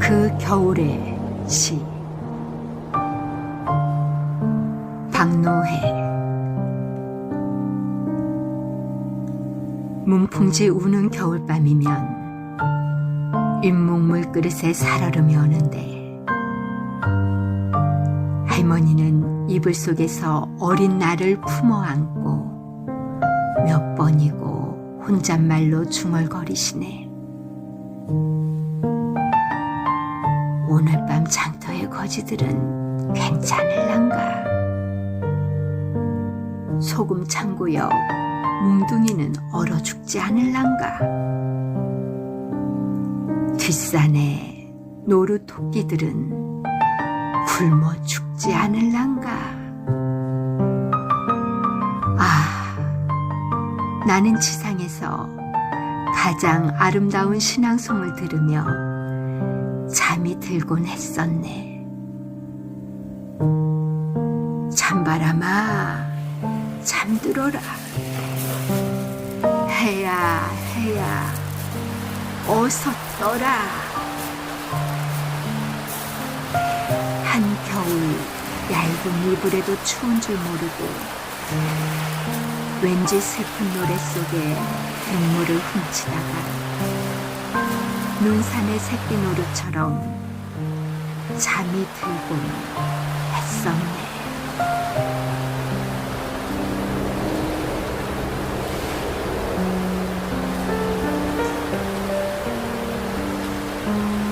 그 겨울의 시. 박노해. 문풍지 우는 겨울밤이면 윗목물 그릇에 살얼음이 오는데 할머니는 이불 속에서 어린 나를 품어 안고 몇 번이고 혼잣말로 중얼거리시네. 오늘 밤 장터의 거지들은 괜찮을란가? 소금 창구역 뭉둥이는 얼어 죽지 않을란가? 뒷산의 노루 토끼들은 굶어 죽지 않을란가? 나는 지상에서 가장 아름다운 신앙송을 들으며 잠이 들곤 했었네. 찬바람아, 잠들어라. 해야, 해야, 어서 떠라. 한겨울 얇은 이불에도 추운 줄 모르고 왠지 슬픈 노래 속에 눈물을 훔치다가 눈산의 새끼 노루처럼 잠이 들곤 했었네. 음.